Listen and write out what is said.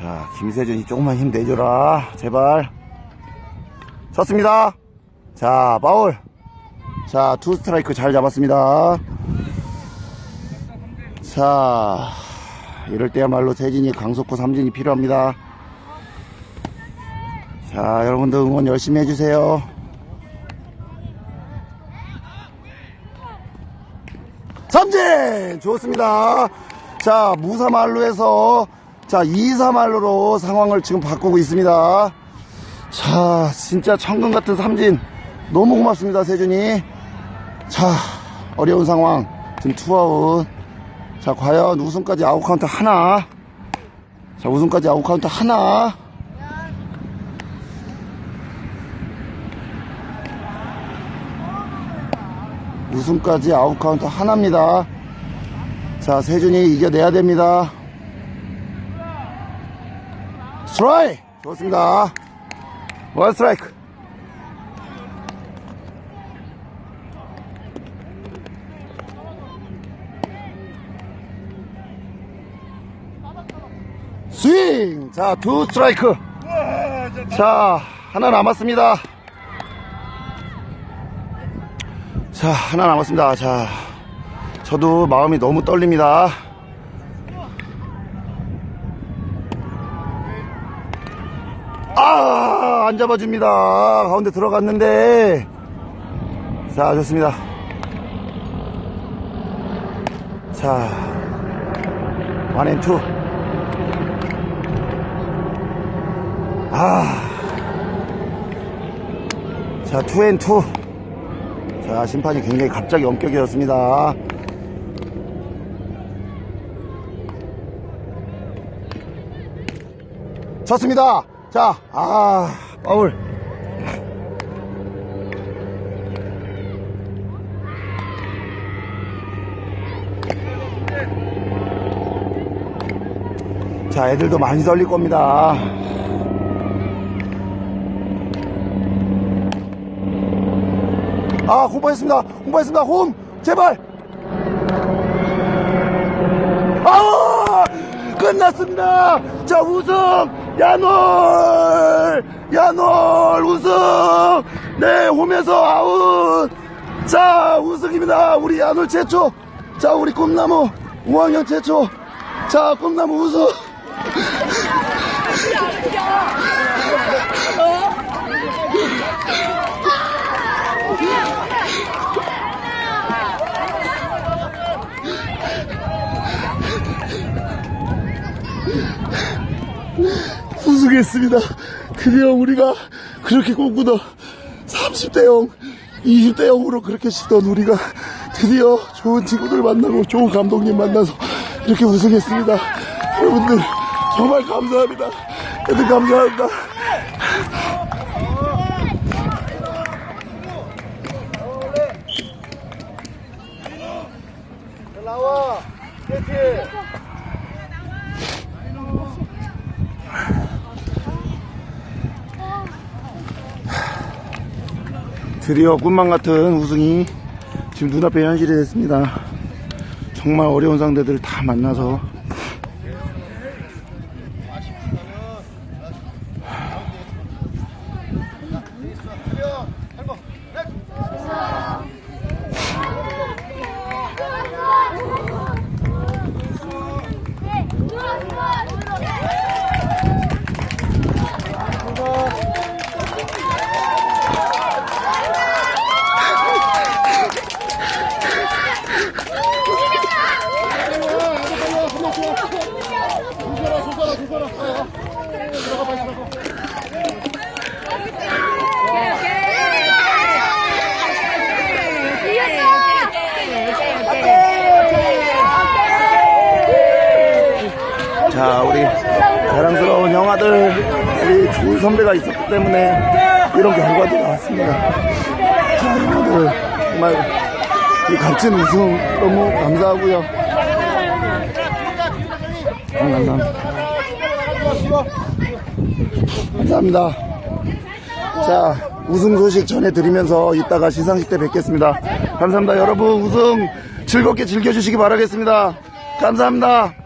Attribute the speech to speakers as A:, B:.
A: 자, 김세준이 조금만 힘내줘라. 제발. 쳤습니다. 자, 파울. 자, 투 스트라이크 잘 잡았습니다. 자, 이럴 때야말로 세진이 강속구 삼진이 필요합니다. 자, 여러분들 응원 열심히 해주세요. 삼진! 좋습니다. 자, 무사말로에서, 자, 이사말로로 상황을 지금 바꾸고 있습니다. 자, 진짜 천금 같은 삼진. 너무 고맙습니다, 세준이. 자, 어려운 상황. 지금 투아웃. 자, 과연 우승까지 아웃카운트 하나. 자, 우승까지 아웃카운트 하나. 우승까지 아웃카운트 하나입니다. 자, 세준이 이겨내야 됩니다. 스 트라이! 좋습니다. 원 스트라이크. 스윙! 자, 투 스트라이크. 자, 하나 남았습니다. 자, 하나 남았습니다. 자, 저도 마음이 너무 떨립니다. 아, 안 잡아줍니다. 가운데 들어갔는데. 자, 좋습니다. 자, 원앤투. 아. 자, 투앤투. 자, 심판이 굉장히 갑자기 엄격해졌습니다. 쳤습니다. 자, 아, 파울. 자, 애들도 많이 떨릴 겁니다. 아, 홍보했습니다. 홍보했습니다. 홈, 제발. 아, 끝났습니다. 자, 우승, 야놀, 야놀, 우승. 네, 홈에서 아웃. 자, 우승입니다. 우리 야놀 최초. 자, 우리 꿈나무, 우왕형 최초. 자, 꿈나무 우승. 우승했습니다. 드디어 우리가 그렇게 꿈꾸던 30대 0, 20대 0으로 그렇게 치던 우리가 드디어 좋은 친구들 만나고 좋은 감독님 만나서 이렇게 우승했습니다. 여러분들 정말 감사합니다. 애들 감사합니다. 드디어 꿈만 같은 우승이 지금 눈앞에 현실이 됐습니다. 정말 어려운 상대들 다 만나서 자 우리 자랑스러운 형아들 우리 좋은 선배가 있었기 때문에 이런 결과도 나왔습니다. 자 형아들 정말 이 값진 우승 너무 감사하고요. 아, 감사합니다. 감사합니다. 자 우승 소식 전해드리면서 이따가 시상식 때 뵙겠습니다. 감사합니다. 여러분 우승 즐겁게 즐겨주시기 바라겠습니다. 감사합니다.